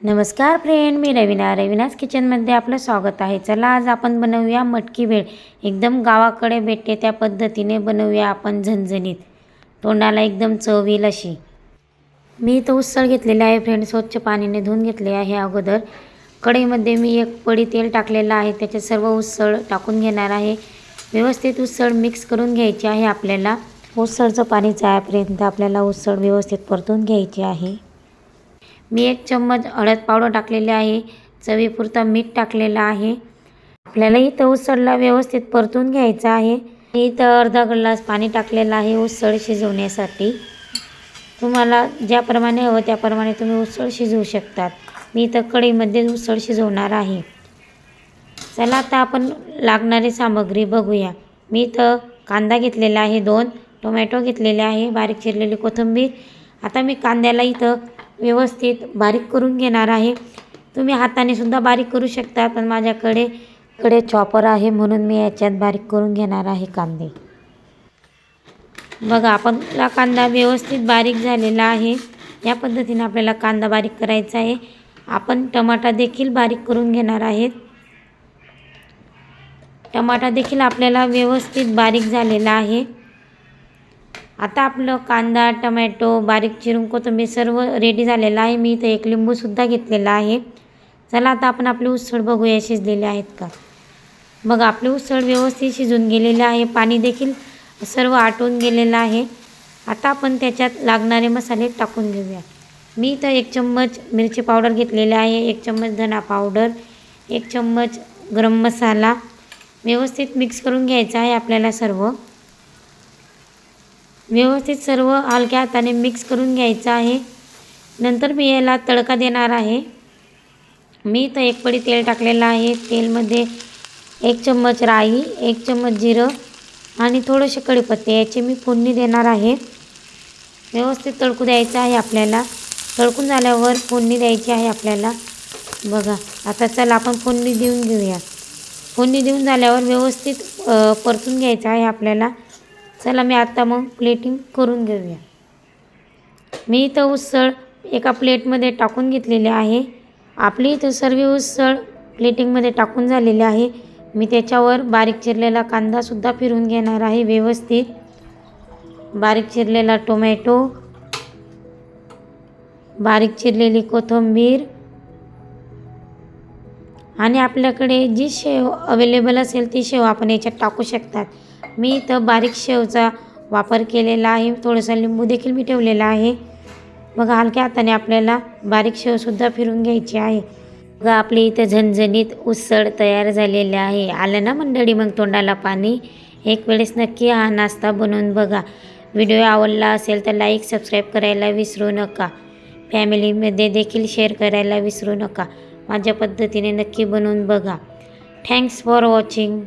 नमस्कार फ्रेंड मी रविना. रविनाज किचनमध्ये आपलं स्वागत आहे. चला आज आपण बनवूया मटकी भेळ एकदम गावाकडे भेटते त्या पद्धतीने बनवूया आपण झणझणीत. तोंडाला एकदम चव येईल अशी. मी इथं उसळ घेतलेली आहे फ्रेंड स्वच्छ पाण्याने धुवून घेतले आहे अगोदर. कढईमध्ये मी एक पडी तेल टाकलेलं आहे त्याच्यात सर्व उसळ टाकून घेणार आहे. व्यवस्थित उसळ मिक्स करून घ्यायची आहे आपल्याला. उसळचं पाणी जायपर्यंत आपल्याला उसळ व्यवस्थित परतून घ्यायची आहे. मी एक चम्मच हळद पावडर टाकलेले आहे. चवीपुरता मीठ टाकलेलं आहे. आपल्याला इथं उसळला व्यवस्थित परतून घ्यायचं आहे. मी इथं अर्धा ग्लास पाणी टाकलेलं आहे उसळ शिजवण्यासाठी. तुम्हाला ज्याप्रमाणे हवं त्याप्रमाणे तुम्ही उसळ शिजवू शकतात. मी इथं कढईमध्ये उसळ शिजवणार आहे. चला आता आपण लागणारी सामग्री बघूया. मी इथं कांदा घेतलेला आहे दोन. टोमॅटो घेतलेले आहे बारीक चिरलेली कोथिंबीर. आता मी कांद्याला इथं व्यवस्थित बारीक करून घेणार आहे. तुम्ही हाताने सुद्धा बारीक करू शकता पण माझ्याकडे कडे चॉपर आहे म्हणून मी याच्यात बारीक करून घेणार आहे कांदे. बघा आपला कांदा व्यवस्थित बारीक झालेला आहे. या पद्धतीने आपल्याला कांदा बारीक करायचा आहे. आपण टमाटा देखील बारीक करून घेणार आहेत. टमाटा देखील आपल्याला व्यवस्थित बारीक झालेला आहे. आता आपलं कांदा टमॅटो बारीक चिरून कोथिंबीर सर्व रेडी झालेलं आहे. मी इथं एक लिंबूसुद्धा घेतलेला आहे. चला आता आपण आपली उसळ बघूया शिजलेले आहेत का? बघा आपली उसळ व्यवस्थित शिजून गेलेले आहे. पाणी देखील सर्व आटून गेलेलं आहे. आता आपण त्याच्यात लागणारे मसाले टाकून घेऊया. मी इथं एक चम्मच मिरची पावडर घेतलेली आहे. एक चम्मच धना पावडर एक चम्मच गरम मसाला. व्यवस्थित मिक्स करून घ्यायचा आहे आपल्याला सर्व. व्यवस्थित सर्व हलक्या हाताने मिक्स करून घ्यायचं आहे. नंतर मी याला तडका देणार आहे. मी इथं एक पडी तेल टाकलेलं आहे. तेलमध्ये एक चम्मच राई एक चम्मच जिरं आणि थोडंसे कढीपत्ते याची मी फोडणी देणार आहे. व्यवस्थित तडकू द्यायचं आहे आपल्याला. तडकून झाल्यावर फोडणी द्यायची आहे आपल्याला. बघा आता चला आपण फोडणी देऊन घेऊया. फोडणी देऊन झाल्यावर व्यवस्थित परतून घ्यायचं आहे आपल्याला. चला मी आत्ता मग प्लेटिंग करून घेऊया. मी इथं उसळ एका प्लेटमध्ये टाकून घेतलेली आहे. आपली इथं सर्व उसळ प्लेटिंगमध्ये टाकून झालेली आहे. मी त्याच्यावर बारीक चिरलेला कांदासुद्धा फिरून घेणार आहे व्यवस्थित. बारीक चिरलेला टोमॅटो बारीक चिरलेली कोथिंबीर आणि आपल्याकडे जी शेव अवेलेबल असेल ती शेव आपण याच्यात टाकू शकतात. मी इथं बारीक शेवचा वापर केलेला आहे. थोडंसं लिंबू देखील मी ठेवलेला आहे. बघा हलक्या हाताने आपल्याला बारीक शेवसुद्धा फिरून घ्यायची आहे. बघा आपली इथं झणझणीत उसळ तयार झालेली आहे. आलं ना मंडळी मग तोंडाला पाणी? एक वेळेस नक्की हा नाश्ता बनवून बघा. व्हिडिओ आवडला असेल तर लाईक सबस्क्राईब करायला विसरू नका. फॅमिलीमध्ये देखील शेअर करायला विसरू नका. माझ्या पद्धतीने नक्की बनवून बघा. Thanks for watching.